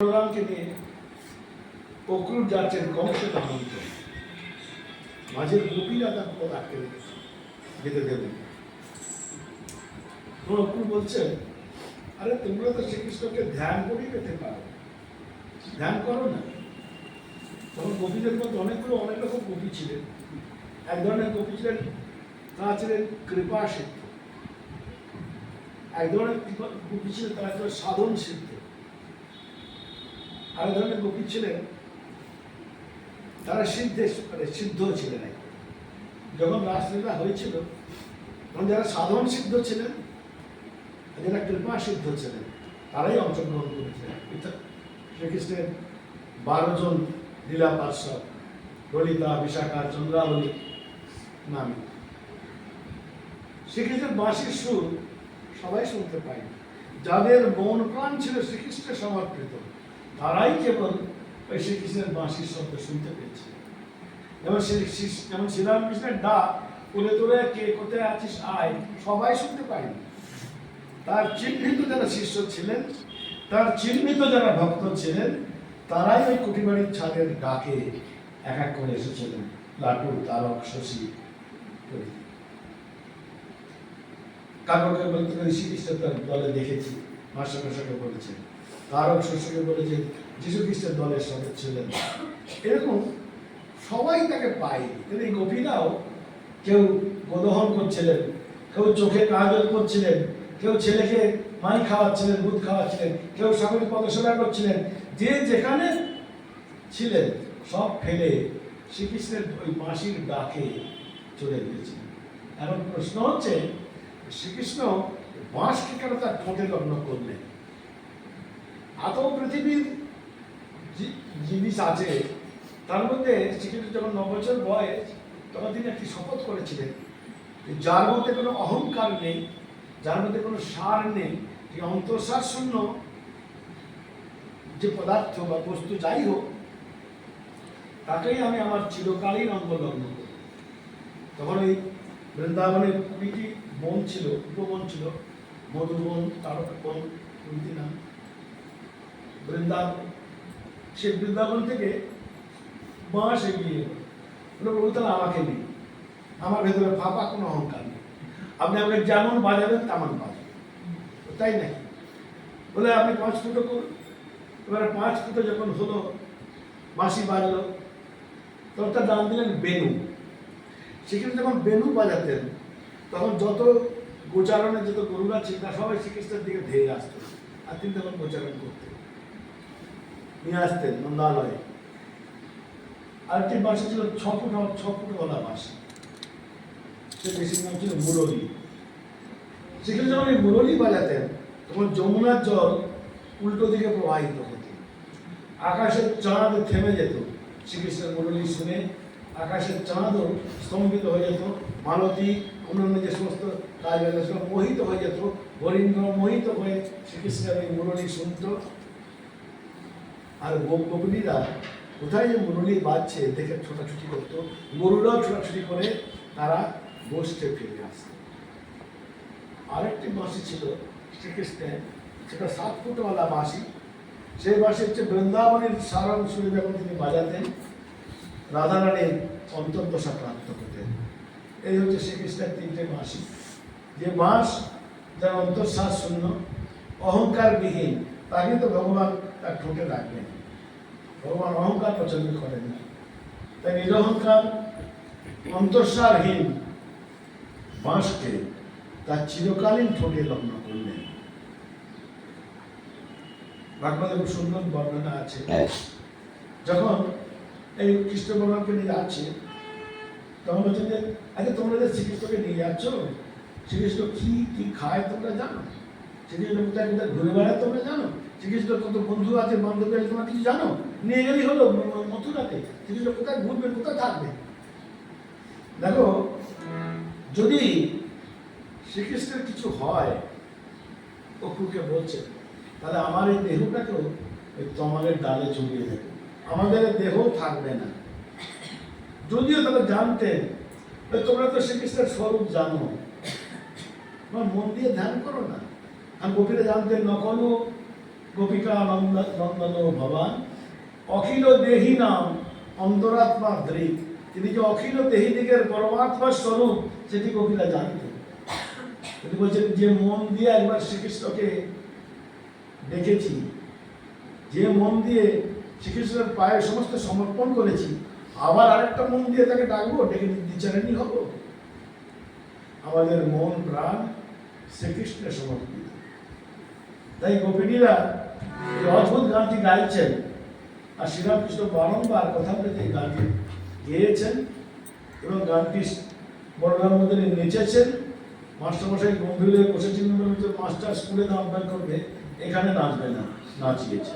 প্রোগ্রামকে নিয়ে যাচ্ছেন কংসের আমন্ত্রণ মাঝের গোপীরা তার আটকে যেতে দেবেন তখন অক্রুর বলছেন, আরে, তোমরা তো শ্রীকৃষ্ণকে ধ্যান করেই পেতে পারো। ধ্যান করো না। তখন গোপীদের মধ্যে অনেকগুলো, অনেক রকম গোপী ছিলেন। এক ধরনের গোপী ছিলেন, তারা ছিলেন কৃপা সিদ্ধ এক ধরনের গোপী ছিলেন, তারা ছিলেন সাধন সিদ্ধ আরেক ধরনের গোপী ছিলেন, তারা সিদ্ধে মানে সিদ্ধ ছিলেন যখন রাসলীলা হয়েছিল, তখন যারা সাধারণ সিদ্ধ ছিলেন আর যারা কৃপা সিদ্ধ ছিলেন, তারাই অংশগ্রহণ করেছিলেন। শ্রীকৃষ্ণের বারো জন লীলা পার্শ্বদ, ললিতা, বিশাখা, চন্দ্রাবলী নামে। শ্রীকৃষ্ণের বাঁশির সুর সবাই শুনতে পায়। যাদের মন প্রাণ ছিল শ্রীকৃষ্ণের সমর্পিত। তারাই কেবল ওই শ্রীকৃষ্ণের বাঁশির শব্দ শুনতে পেয়েছে। যেমন শ্রী যেমন শ্রীরামকৃষ্ণের ডাক কোলে তোলে কে কোথায় আছিস আয় সবাই শুনতে পায়নি। তার চিহ্নিত যারা শিষ্য ছিলেন, তার চিহ্নিত যারা ভক্ত ছিলেন, তারাই ওই কুটিবাড়ির ছাদের ডাকে এক এক করে এসেছিলেন। লাটু, তারক, শশী। কাকাকে বলতে পারি শ্রীকৃষ্ণ তার দলে দেখেছি। মাস্টার মশাকে বলেছেন, তারক শশীকে বলেছে যীশু খ্রিস্টের দলের সঙ্গে ছিলেন। এরকম সবাই তাকে পায়। কিন্তু এই গোপীরাও কেউ গোদহন করছিলেন, কেউ চোখে কাজল করছিলেন, কেউ ছেলেকে মাই খাওয়াচ্ছিলেন, দুধ খাওয়াচ্ছিলেন, কেউ স্বামীর পদসেবা করছিলেন, যে যেখানে ছিলেন, সব ফেলে শ্রীকৃষ্ণের ওই মাসির ডাকে চলে গিয়েছিলেন এখন প্রশ্ন হচ্ছে, শ্রীকৃষ্ণ বাঁশকে কেন তার ঠোঁটে লগ্ন করলেন এত পৃথিবীর জিনিস আছে, তার মধ্যে শ্রীকৃষ্ণ যখন ন বছর বয়স, তখন তিনি একটি শপথ করেছিলেন যার মধ্যে কোনো অহংকার নেই, যার মধ্যে কোনো সার নেই, যে অন্তঃসার শূন্য, যে পদার্থ বা বস্তু যাই হোক, তাকেই আমি আমার চিরকালীন অঙ্গলগ্ন করি। তখন ওই বৃন্দাবনের কুড়িটি বন ছিল উপবন ছিল মধুবন তারকা বন কুড়িটি নাম। বৃন্দাবন সে বৃন্দাবন থেকে বাঁশ এগিয়ে এলো। প্রভু তাহলে আমাকে নেই আমার ভেতরে ফাঁপা কোনো অহংকার নেই। আপনি আমাকে যেমন বাজাবেন তেমন বাজাবেন। তাই নাকি? বলে, আপনি পাঁচ ফুটো করুন এবারে পাঁচ ফুটো যখন হলো, বাঁশি বাজলো, তখন তার দাম দিলেন বেনু। সেখানে যখন বেনু বাজাতেন, তখন যত গোচারণের যত গরুরা ছিল সবাই শ্রীকৃষ্ণের দিকে ধেয়ে আসতো। আর তিনি তখন গোচারণ করতেন। নিয়ে আসতেন নন্দালয়ে। আরেকটি বাসা ছিল ছ ফুট ছ ফুটওয়ালা বাসা সে বেশির নাম ছিল মুরলী। সেখানে যখন এই মুরলী বাজাতেন, তখন যমুনার জল উল্টো দিকে প্রবাহিত হতো। আকাশের চাঁদ থেমে যেত। শ্রীকৃষ্ণের মুরলী শুনে আকাশের চাঁদও স্তম্ভিত হয়ে যেত। মালতী অন্যান্য যে সমস্ত কাজ আছে সব মোহিত হয়ে যেত হরিন্দ্র মোহিত হয়ে শ্রীকৃষ্ণের এই মুরলী শুনত আর গোপ গোপিনীরা কোথায় যে মুরলী বাজছে, দেখে ছোটাছুটি করতো। গরুরাও ছোটাছুটি করে তারা গোষ্ঠে ফিরে আসতো আরেকটি বাঁশি ছিল শ্রীকৃষ্ণের, সেটা সাত ফুটওয়ালা বাঁশি সেই বাঁশি হচ্ছে বৃন্দাবনের সারাং সুরে যখন তিনি বাজাতেন, রাধারানীর অন্তর্দশা প্রাপ্ত হতেন। এই হচ্ছে শ্রীকৃষ্ণের তিনটে বাঁশি যে বাঁশ যার অন্তঃশ্বাস শূন্য অহংকার বিহীন তাকে তো ভগবান তার ঠোঁটে রাখবেন। ভগবান অহংকার পছন্দ করেন। না তাই নিরহংকার অন্তঃসারহীন বাঁশকে তার চিরকালীন ঠোঁটে লগ্ন করলেন। ভাগবতের খুব সুন্দর বর্ণনা আছে। যখন এই কৃষ্ণ ভগবানকে নিয়ে যাচ্ছে তখন বলছেন যে আচ্ছা তোমরা যে শ্রীকৃষ্ণকে নিয়ে যাচ্ছ, শ্রীকৃষ্ণ কি কি খায় তোমরা জানো? শ্রীকৃষ্ণ ঘুরে বেড়ায় তোমরা জানো? শ্রীকৃষ্ণ কত বন্ধু আছে, বান্ধবী আছে, তোমরা কিছু জানো? নিয়ে গেলেই হলো মথুরাতে। শ্রীকৃষ্ণ কোথায় ঘুরবে, কোথায় থাকবে? দেখো, যদি শ্রীকৃষ্ণের কিছু হয় অপুকে বলছে, তাহলে আমার এই দেহটাকেও তমালের ডালে চড়িয়ে দেবে। আমাদের দেহ থাকবে না। যদিও তারা জানতেন তোমরা তো শ্রীকৃষ্ণের স্বরূপ জানো। তোমার মন দিয়ে ধ্যান করো না। আর গোপীরা জানতেন নকল গোপিকা নন্দ, নন্দন ভবান, অখিল দেহী নাম অন্তরাত্মা দৃক তিনি যে অখিল দেহী দিকের পরমাত্মার স্বরূপ, সেটি কপিলা জানতেন তিনি বলছেন, যে মন দিয়ে একবার শ্রীকৃষ্ণকে দেখেছি, যে মন দিয়ে শ্রীকৃষ্ণের পায়ে সমস্ত সমর্পণ করেছি আবার আরেকটা মন দিয়ে তাকে ডাকবো ডেকে দ্বিচারণী হব। আমাদের মন, প্রাণ শ্রীকৃষ্ণের সমর্পিত। তাই গোপিনীরা এই অদ্ভুত গানটি গাইছেন আর শ্রীরামকৃষ্ণ বারংবার কথা বলে গানটি গেয়েছেন এবং গানটি বড়রাম মধ্যে নেচেছেন। মাস্টারমশাই গম্ভীর হয়ে বসেছিলেন মাস্টার, স্কুলে নাম করবে এখানে নাচবে না। নাচিয়েছে